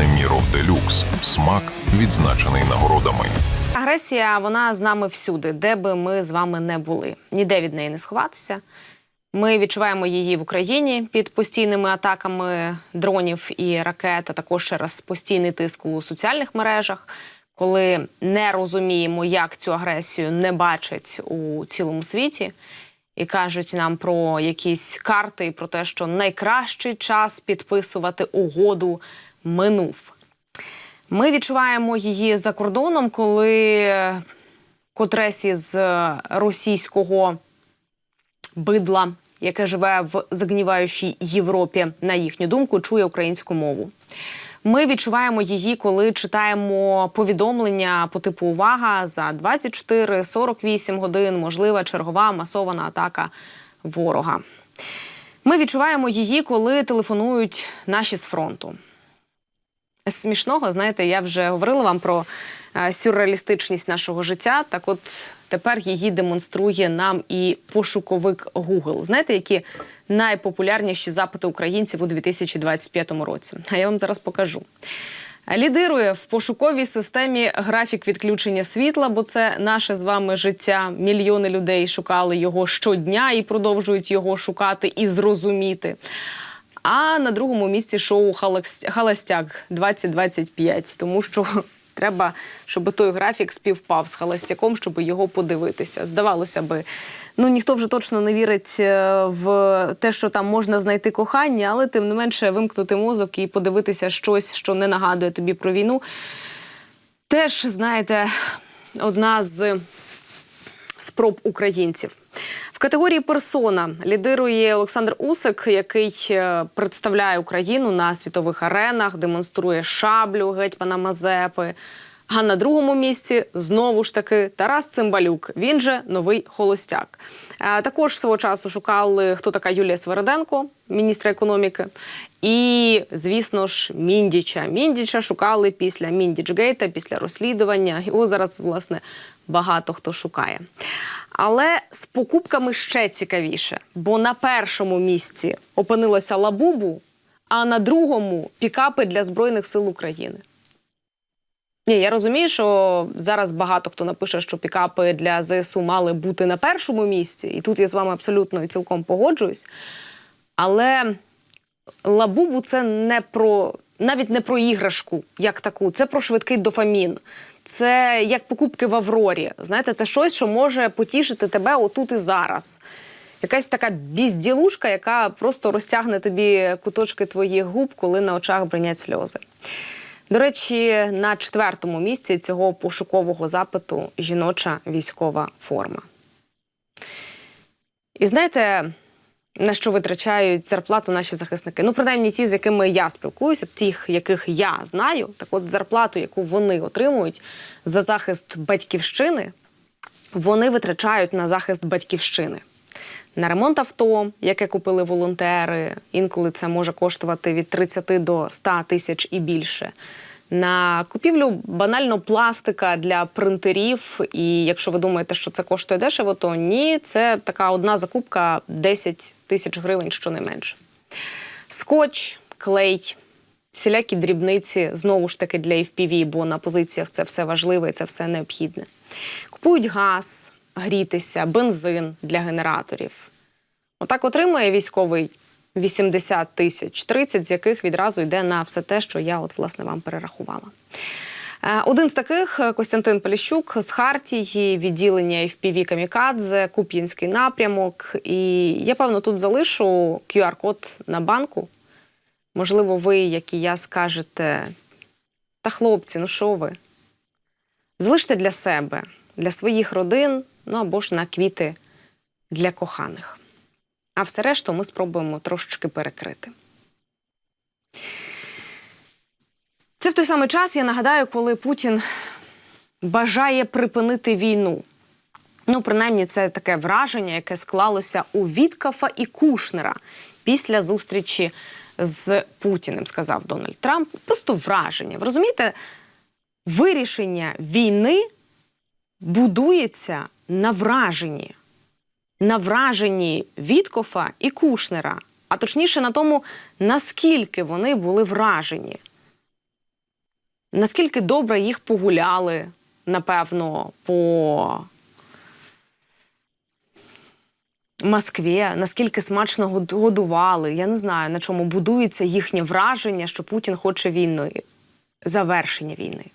Неміров Делюкс. Смак відзначений нагородами. Агресія вона з нами всюди, де би ми з вами не були. Ніде від неї не сховатися. Ми відчуваємо її в Україні під постійними атаками дронів і ракет, а також через постійний тиск у соціальних мережах, коли не розуміємо, як цю агресію не бачать у цілому світі, і кажуть нам про якісь карти і про те, що найкращий час підписувати угоду минув. Ми відчуваємо її за кордоном, коли котресь із е, російського бидла, яке живе в загніваючій Європі, на їхню думку, чує українську мову. Ми відчуваємо її, коли читаємо повідомлення по типу увага за 24-48 годин, можлива чергова масована атака ворога. Ми відчуваємо її, коли телефонують наші з фронту. Смішного, знаєте, я вже говорила вам про е, сюрреалістичність нашого життя. Так, от тепер її демонструє нам і пошуковик Google. Знаєте, які найпопулярніші запити українців у 2025 році? А я вам зараз покажу. Лідирує в пошуковій системі графік відключення світла, бо це наше з вами життя. Мільйони людей шукали його щодня і продовжують його шукати і зрозуміти. А на другому місці шоу «Халекс- Халастяк 2025, тому що треба, щоб той графік співпав з Халастяком, щоб його подивитися. Здавалося би, ну ніхто вже точно не вірить е, в те, що там можна знайти кохання, але тим не менше вимкнути мозок і подивитися щось, що не нагадує тобі про війну. Теж, знаєте, одна з спроб українців. В категорії персона лідирує Олександр Усик, який е, представляє Україну на світових аренах, демонструє шаблю гетьмана Мазепи. А на другому місці знову ж таки Тарас Цимбалюк. Він же новий холостяк. Е, Також свого часу шукали, хто така Юлія Свериденко, міністра економіки. І, звісно ж, Міндіча. Міндіча шукали після Міндічгейта, після розслідування. Його зараз, власне, багато хто шукає. Але з покупками ще цікавіше, бо на першому місці опинилося Лабубу, а на другому пікапи для Збройних сил України. Ні, я розумію, що зараз багато хто напише, що пікапи для ЗСУ мали бути на першому місці, і тут я з вами абсолютно і цілком погоджуюсь. Але лабубу це не про навіть не про іграшку, як таку, це про швидкий дофамін. Це як покупки в Аврорі. Знаєте, це щось, що може потішити тебе отут і зараз. Якась така бізділушка, яка просто розтягне тобі куточки твоїх губ, коли на очах бринять сльози. До речі, на четвертому місці цього пошукового запиту жіноча військова форма. І знаєте, на що витрачають зарплату наші захисники? Ну, принаймні ті, з якими я спілкуюся, тих, яких я знаю, так от зарплату, яку вони отримують за захист батьківщини, вони витрачають на захист батьківщини. На ремонт авто, яке купили волонтери, інколи це може коштувати від 30 до 100 тисяч і більше. На купівлю банально пластика для принтерів. І якщо ви думаєте, що це коштує дешево, то ні, це така одна закупка 10 тисяч гривень, щонайменше. Скотч, клей, всілякі дрібниці знову ж таки для FPV, бо на позиціях це все важливе і це все необхідне. Купують газ, грітися, бензин для генераторів. Отак отримує військовий 80 тисяч, 30 з яких відразу йде на все те, що я от власне вам перерахувала. Е, Один з таких е, Костянтин Поліщук з Хартії, відділення FPV Камікадзе, Куп'янський напрямок. І я певно тут залишу QR-код на банку. Можливо, ви, як і я, скажете: та хлопці, ну що ви? Залиште для себе, для своїх родин, ну або ж на квіти для коханих. А все решту ми спробуємо трошечки перекрити. Це в той самий час, я нагадаю, коли Путін бажає припинити війну. Ну, принаймні, це таке враження, яке склалося у Віткафа і Кушнера після зустрічі з Путіним, сказав Дональд Трамп. Просто враження. Ви розумієте, вирішення війни будується на враженні. На враженні Віткофа і Кушнера, а точніше на тому, наскільки вони були вражені. Наскільки добре їх погуляли, напевно, по Москві, наскільки смачно годували. Я не знаю, на чому будується їхнє враження, що Путін хоче війни, завершення війни.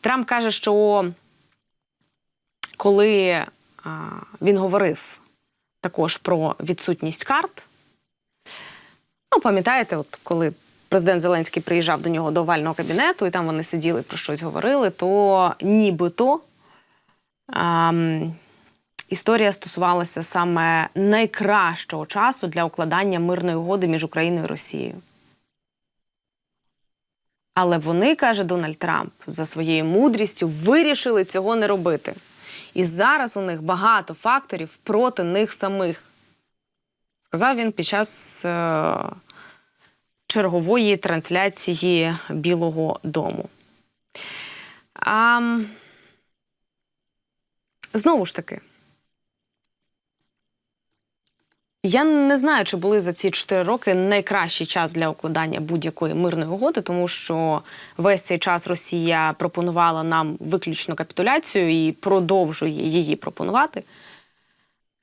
Трамп каже, що коли він говорив також про відсутність карт, ну, пам'ятаєте, от коли президент Зеленський приїжджав до нього до овального кабінету, і там вони сиділи про щось говорили, то нібито. ам, Історія стосувалася саме найкращого часу для укладання мирної угоди між Україною і Росією. Але вони, каже Дональд Трамп, за своєю мудрістю вирішили цього не робити. І зараз у них багато факторів проти них самих. Сказав він під час е- чергової трансляції Білого Дому. А, знову ж таки, я не знаю, чи були за ці чотири роки найкращий час для укладання будь-якої мирної угоди, тому що весь цей час Росія пропонувала нам виключно капітуляцію і продовжує її пропонувати.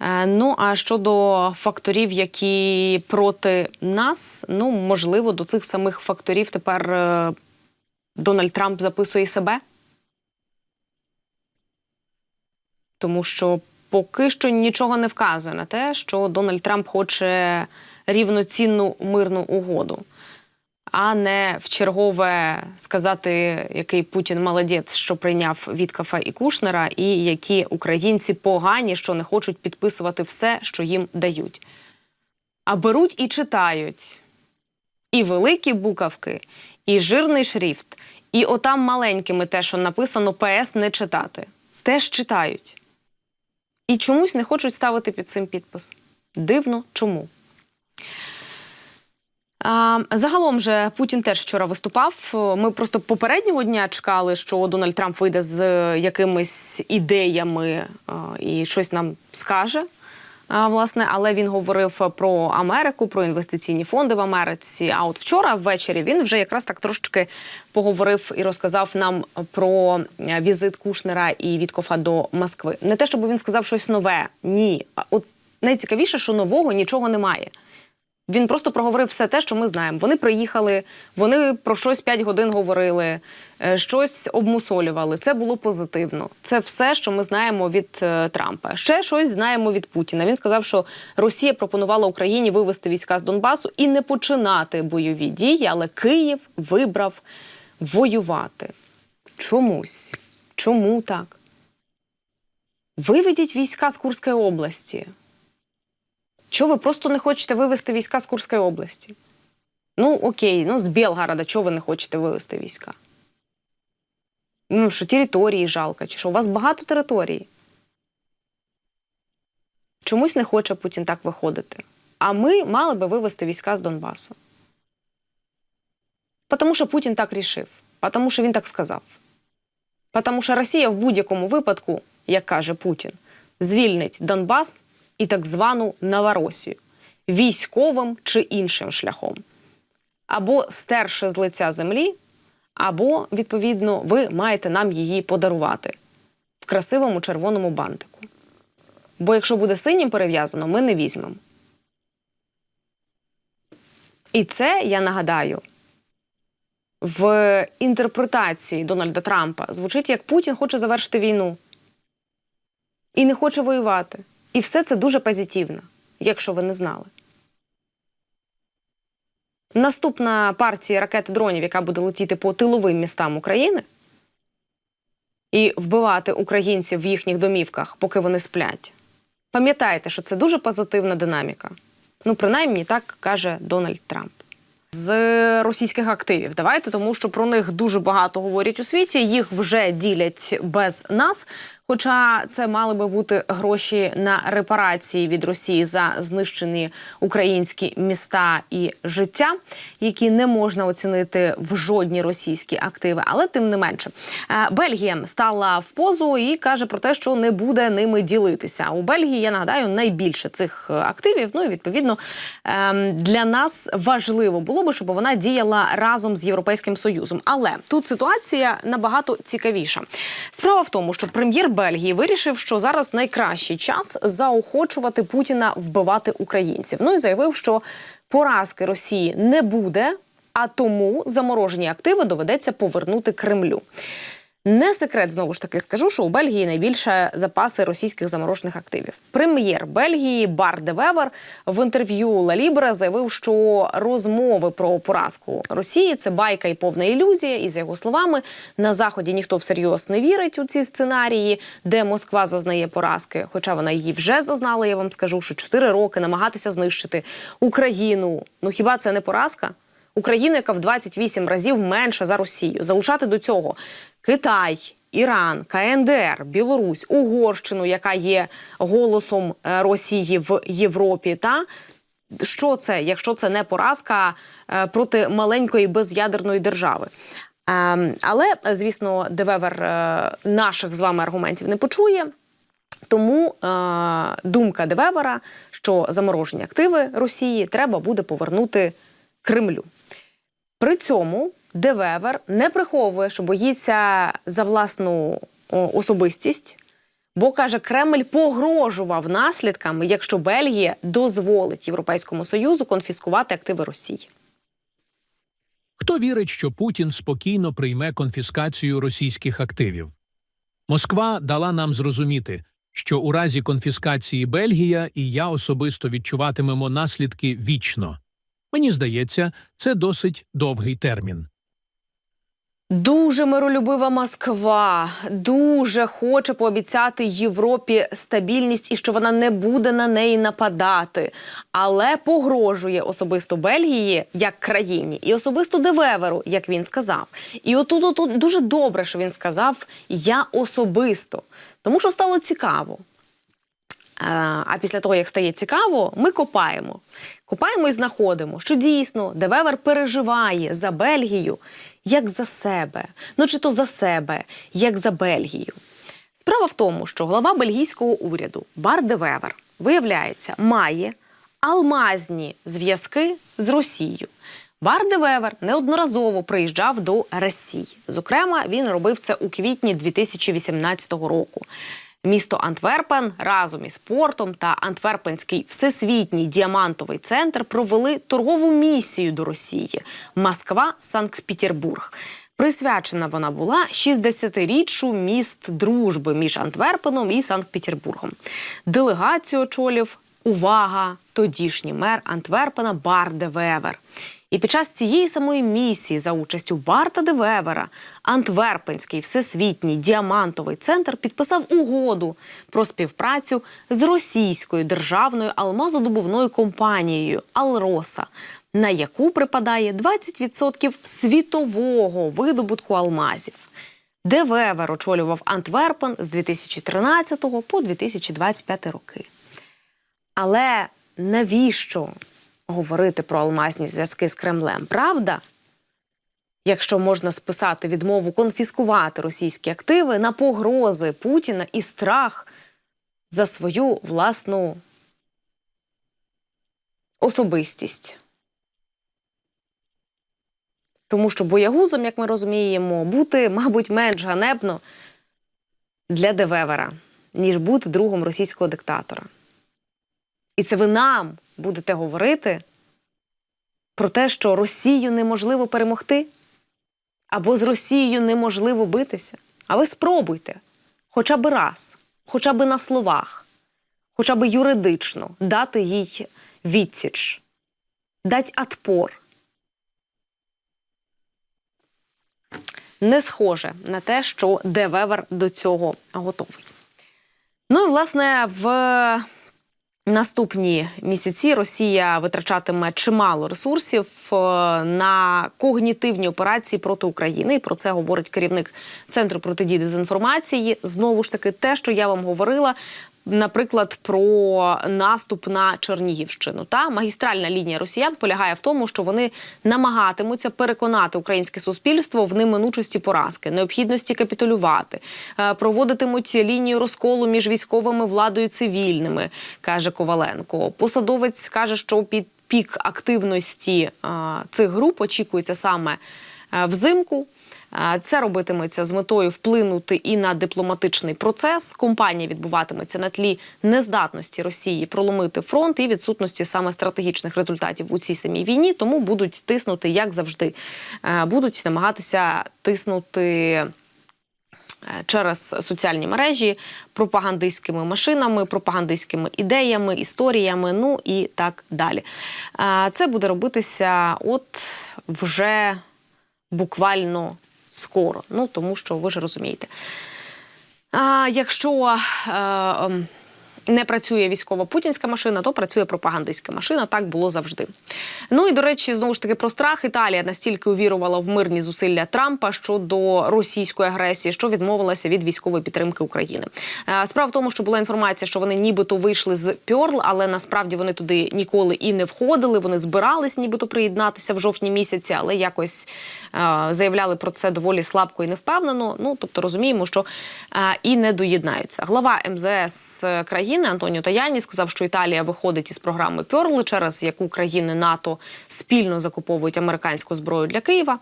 Е, Ну а щодо факторів, які проти нас, ну можливо, до цих самих факторів тепер е, Дональд Трамп записує себе. Тому що поки що нічого не вказує на те, що Дональд Трамп хоче рівноцінну мирну угоду, а не в чергове сказати, який Путін молодець, що прийняв Віткафа і Кушнера, і які українці погані, що не хочуть підписувати все, що їм дають. А беруть і читають і великі букавки, і жирний шрифт, і отам маленькими те, що написано ПС не читати. Теж читають. І чомусь не хочуть ставити під цим підпис. Дивно, чому? Загалом же Путін теж вчора виступав. Ми просто попереднього дня чекали, що Дональд Трамп вийде з якимись ідеями і щось нам скаже. Власне, але він говорив про Америку, про інвестиційні фонди в Америці. А от вчора ввечері він вже якраз так трошечки поговорив і розказав нам про е, візит Кушнера і Віткофа до Москви. Не те, щоб він сказав щось нове. Ні. От найцікавіше, що нового нічого немає. Він просто проговорив все те, що ми знаємо. Вони приїхали, вони про щось 5 годин говорили, е, щось обмусолювали. Це було позитивно. Це все, що ми знаємо від е, Трампа. Ще щось знаємо від Путіна. Він сказав, що Росія пропонувала Україні вивести війська з Донбасу і не починати бойові дії, але Київ вибрав воювати. Чомусь. Чому так? Виведіть війська з Курської області. Чого ви просто не хочете вивести війська з Курської області? Ну, окей, ну з Білгорода, чого ви не хочете вивести війська? Ну, що території жалко, чи що? У вас багато територій. Чомусь не хоче Путін так виходити. А ми мали би вивести війська з Донбасу. Тому що Путін так рішив, тому що він так сказав. Тому що Росія в будь-якому випадку, як каже Путін, звільнить Донбас і так звану Новоросію військовим чи іншим шляхом. Або стерше з лиця землі, або, відповідно, ви маєте нам її подарувати в красивому червоному бантику. Бо якщо буде синім перев'язано, ми не візьмемо. І це, я нагадаю, в інтерпретації Дональда Трампа звучить як Путін хоче завершити війну і не хоче воювати. І все це дуже позитивно, якщо ви не знали. Наступна партія ракет дронів, яка буде летіти по тиловим містам України і вбивати українців в їхніх домівках, поки вони сплять. Пам'ятайте, що це дуже позитивна динаміка. Ну, принаймні, так каже Дональд Трамп. З російських активів давайте, тому що про них дуже багато говорять у світі. Їх вже ділять без нас. Хоча це мали би бути гроші на репарації від Росії за знищені українські міста і життя, які не можна оцінити в жодні російські активи. Але тим не менше, Е, Бельгія стала в позу і каже про те, що не буде ними ділитися. У Бельгії я нагадаю найбільше цих е, активів. Ну і відповідно ем, для нас важливо було би, щоб вона діяла разом з Європейським Союзом. Але тут ситуація набагато цікавіша. Справа в тому, що прем'єр Бельгії вирішив, що зараз найкращий час заохочувати Путіна вбивати українців. Ну і заявив, що поразки Росії не буде. А тому заморожені активи доведеться повернути Кремлю. Не секрет знову ж таки скажу, що у Бельгії найбільше запаси російських заморожених активів. Прем'єр Бельгії Бар де Вевер в інтерв'ю Ла Лібера заявив, що розмови про поразку Росії це байка і повна ілюзія. І за його словами, на заході ніхто всерйоз не вірить у ці сценарії, де Москва зазнає поразки. Хоча вона її вже зазнала. Я вам скажу, що чотири роки намагатися знищити Україну. Ну хіба це не поразка? Україну, яка в 28 разів менша за Росію, залучати до цього Китай, Іран, КНДР, Білорусь, Угорщину, яка є голосом е, Росії в Європі. Та що це, якщо це не поразка е, проти маленької безядерної держави? Ем, Але звісно, Девевер е, наших з вами аргументів не почує. Тому е, думка Девевера, що заморожені активи Росії треба буде повернути Кремлю. При цьому Девевер не приховує, що боїться за власну особистість, бо каже, Кремль погрожував наслідками, якщо Бельгія дозволить Європейському Союзу конфіскувати активи Росії. Хто вірить, що Путін спокійно прийме конфіскацію російських активів? Москва дала нам зрозуміти, що у разі конфіскації Бельгія і я особисто відчуватимемо наслідки вічно. Мені здається, це досить довгий термін. Дуже миролюбива Москва дуже хоче пообіцяти Європі стабільність і що вона не буде на неї нападати, але погрожує особисто Бельгії як країні, і особисто Девеверу, як він сказав. І отут, отут дуже добре, що він сказав я особисто, тому що стало цікаво. А після того, як стає цікаво, ми копаємо. Копаємо і знаходимо, що дійсно Девевер переживає за Бельгію як за себе. Ну чи то за себе, як за Бельгію. Справа в тому, що глава бельгійського уряду Бар Девевер, виявляється, має алмазні зв'язки з Росією. Бар Девевер неодноразово приїжджав до Росії. Зокрема, він робив це у квітні 2018 року. Місто Антверпен разом із портом та Антверпенський всесвітній діамантовий центр провели торгову місію до Росії Москва, Санкт-Петербург. Присвячена вона була 60-річчю міст дружби між Антверпеном і Санкт-Петербургом. Делегацію очолів увага, тодішній мер Антверпена Бар де Вевер. І під час цієї самої місії за участю Барта де Вевера Антверпенський всесвітній діамантовий центр підписав угоду про співпрацю з російською державною алмазодобувною компанією Алроса, на яку припадає 20% світового видобутку алмазів. Де Вевер очолював Антверпен з 2013 по 2025 роки. Але навіщо говорити про алмазні зв'язки з Кремлем? Правда? Якщо можна списати відмову конфіскувати російські активи на погрози Путіна і страх за свою власну особистість. Тому що боягузом, як ми розуміємо, бути, мабуть, менш ганебно для Девевера, ніж бути другом російського диктатора. І це ви нам будете говорити про те, що Росію неможливо перемогти, або з Росією неможливо битися. А ви спробуйте хоча б раз, хоча б на словах, хоча б юридично дати їй відсіч, дати отпор. Не схоже на те, що Девевер до цього готовий. Ну і власне в Наступні місяці Росія витрачатиме чимало ресурсів е, на когнітивні операції проти України. І про це говорить керівник центру протидії дезінформації. Знову ж таки, те, що я вам говорила. Наприклад, про наступ на Чернігівщину та магістральна лінія росіян полягає в тому, що вони намагатимуться переконати українське суспільство в неминучості поразки, необхідності капітулювати, Е, проводитимуть лінію розколу між військовими владою і цивільними, каже Коваленко. Посадовець каже, що під пік активності цих груп очікується саме е, взимку. Це робитиметься з метою вплинути і на дипломатичний процес. Компанія відбуватиметься на тлі нездатності Росії проломити фронт і відсутності саме стратегічних результатів у цій самій війні. Тому будуть тиснути, як завжди, Е, будуть намагатися тиснути е, через соціальні мережі пропагандистськими машинами, пропагандистськими ідеями, історіями, ну і так далі. Е, Це буде робитися от вже буквально скоро. Ну тому що ви ж розумієте. А, якщо ем, не працює військова путінська машина, то працює пропагандистська машина. Так було завжди. Ну і до речі, знову ж таки про страх. Італія настільки увірувала в мирні зусилля Трампа щодо російської агресії, що відмовилася від військової підтримки України. Е, Справа в тому, що була інформація, що вони нібито вийшли з Пьорл, але насправді вони туди ніколи і не входили. Вони збирались, нібито приєднатися в жовтні місяці, але якось е, заявляли про це доволі слабко і невпевнено. Ну тобто розуміємо, що е, і не доєднаються. Глава МЗС країни Антоніо Таяні сказав, що Італія виходить із програми Пьорл, через яку країни НАТО спільно закуповують американську зброю для Києва.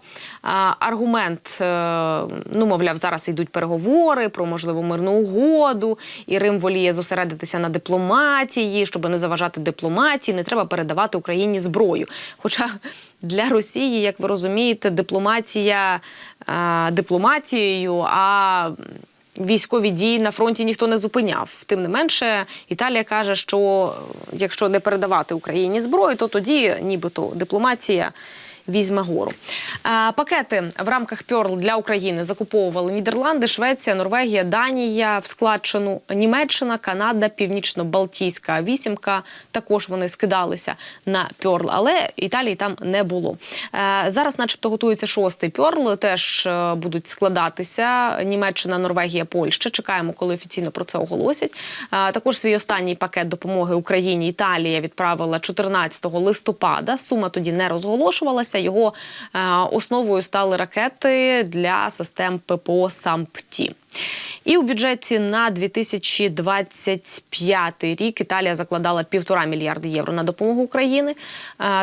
Аргумент, е, ну мовляв, зараз йдуть переговори про можливу мирну угоду, і Рим воліє зосередитися на дипломатії, щоб не заважати дипломатії, не треба передавати Україні зброю. Хоча для Росії, як ви розумієте, дипломатія е, дипломатією, а Військові дії на фронті ніхто не зупиняв. Тим не менше, Італія каже, що якщо не передавати Україні зброю, то тоді нібито дипломатія візьме гору. Пакети в рамках Пьорл для України закуповували Нідерланди, Швеція, Норвегія, Данія в складчину Німеччина, Канада, Північно-Балтійська вісімка. Також вони скидалися на Пьорл, але Італії там не було. Зараз, начебто, готується шостий Пьорл. Теж е, будуть складатися Німеччина, Норвегія, Польща. Чекаємо, коли офіційно про це оголосять. Також свій останній пакет допомоги Україні Італія відправила 14 листопада. Сума тоді не розголошувалася. Його е, основою стали ракети для систем ППО САМПТІ. І у бюджеті на 2025 рік Італія закладала півтора мільярди євро на допомогу Україні. Е,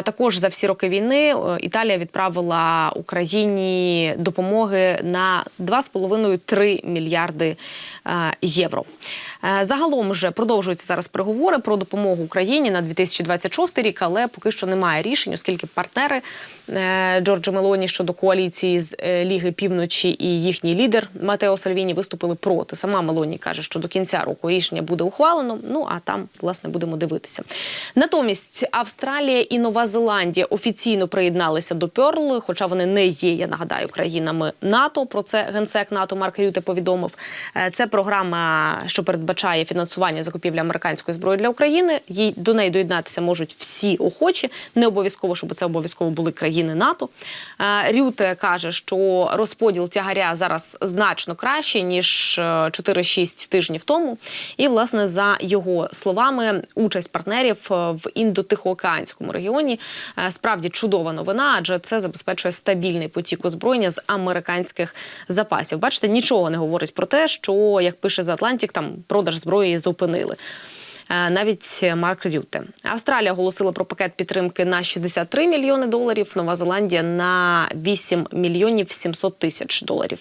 Також за всі роки війни е, Італія відправила Україні допомоги на 2,5-3 мільярди е, євро. Загалом вже продовжуються зараз переговори про допомогу Україні на 2026 рік, але поки що немає рішень, оскільки партнери Джорджа Мелоні щодо коаліції з Ліги Півночі і їхній лідер Матео Сальвіні виступили проти. Сама Мелоні каже, що до кінця року рішення буде ухвалено. Ну а там власне будемо дивитися. Натомість Австралія і Нова Зеландія офіційно приєдналися до Пьорл, хоча вони не є, я нагадаю, країнами НАТО. Про це генсек НАТО Марк Рюте повідомив. Е, Це програма, що передбачає фінансування закупівлі американської зброї для України. Їй до неї доєднатися можуть всі охочі. Не обов'язково, щоб це обов'язково були країни НАТО. Е, Рюте каже, що розподіл тягаря зараз значно кращий ніж е, 4-6 тижнів тому. І, власне, за його словами, участь партнерів е, в індотихоокеанському регіоні е, справді чудова новина, адже це забезпечує стабільний потік озброєння з американських запасів. Бачите, нічого не говорить про те, що як пише за Атлантик, там продаж зброї зупинили. Е, Навіть Марк Рюте. Австралія оголосила про пакет підтримки на 63 мільйони доларів. Нова Зеландія на 8 мільйонів 700 тисяч доларів.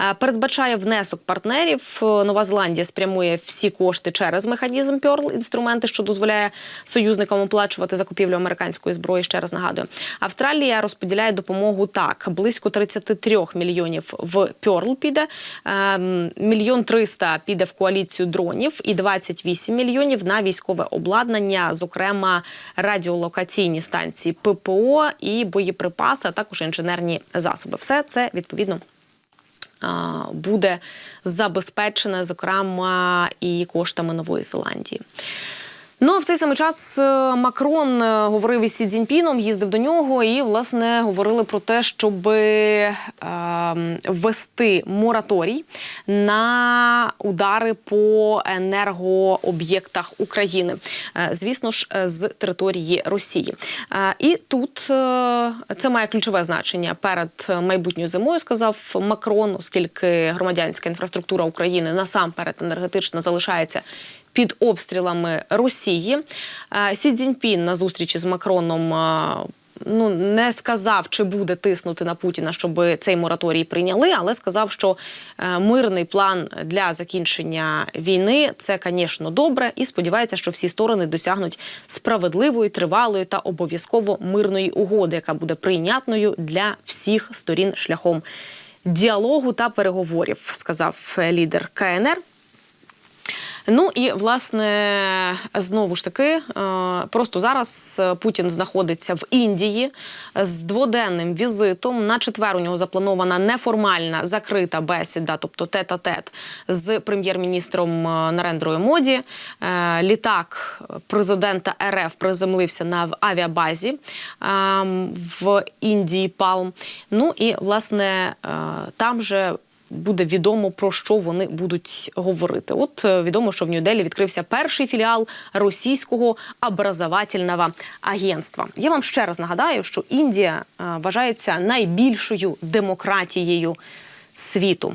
Е, Передбачає внесок партнерів. Нова Зеландія спрямує всі кошти через механізм Пьорл, інструменти, що дозволяє союзникам оплачувати закупівлю американської зброї. Ще раз нагадую. Австралія розподіляє допомогу так: близько 33 мільйонів в Пьорл піде, ем, мільйон 300 піде в коаліцію дронів і 28 мільйонів на військове обладнання, зокрема радіолокаційні станції ППО і боєприпаси, а також інженерні засоби. Все це відповідно. Буде забезпечене, зокрема, і коштами Нової Зеландії. Ну а в цей самий час е, Макрон е, говорив із Сі Цзіньпіном, їздив до нього, і власне говорили про те, щоб е, мораторій на удари по енергооб'єктах України. Е, звісно ж, з території Росії. І тут це має ключове значення перед майбутньою зимою, сказав Макрон, оскільки громадянська інфраструктура України насамперед енергетично залишається під обстрілами Росії. Е, Сі Цзіньпін на зустрічі з Макроном. е, Ну, не сказав, чи буде тиснути на Путіна, щоб цей мораторій прийняли, але сказав, що е, мирний план для закінчення війни це, звісно, добре, і сподівається, що всі сторони досягнуть справедливої, тривалої та обов'язково мирної угоди, яка буде прийнятною для всіх сторін шляхом діалогу та переговорів, сказав лідер КНР. Ну і власне знову ж таки, е, просто зараз е, Путін знаходиться в Індії з дводенним візитом. На четвер у нього запланована неформальна закрита бесіда, тобто тет-а-тет з прем'єр-міністром е, Нарендрою Моді. Літак президента РФ приземлився на авіабазі е, в Індії Палм. Ну і власне там же буде відомо про що вони будуть говорити. От е, відомо, що в Нью-Делі відкрився перший філіал російського образовательного агентства. Я вам ще раз нагадаю, що Індія е, вважається найбільшою демократією світу.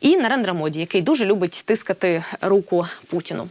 І Нарендра Моді, який дуже любить тискати руку Путіну.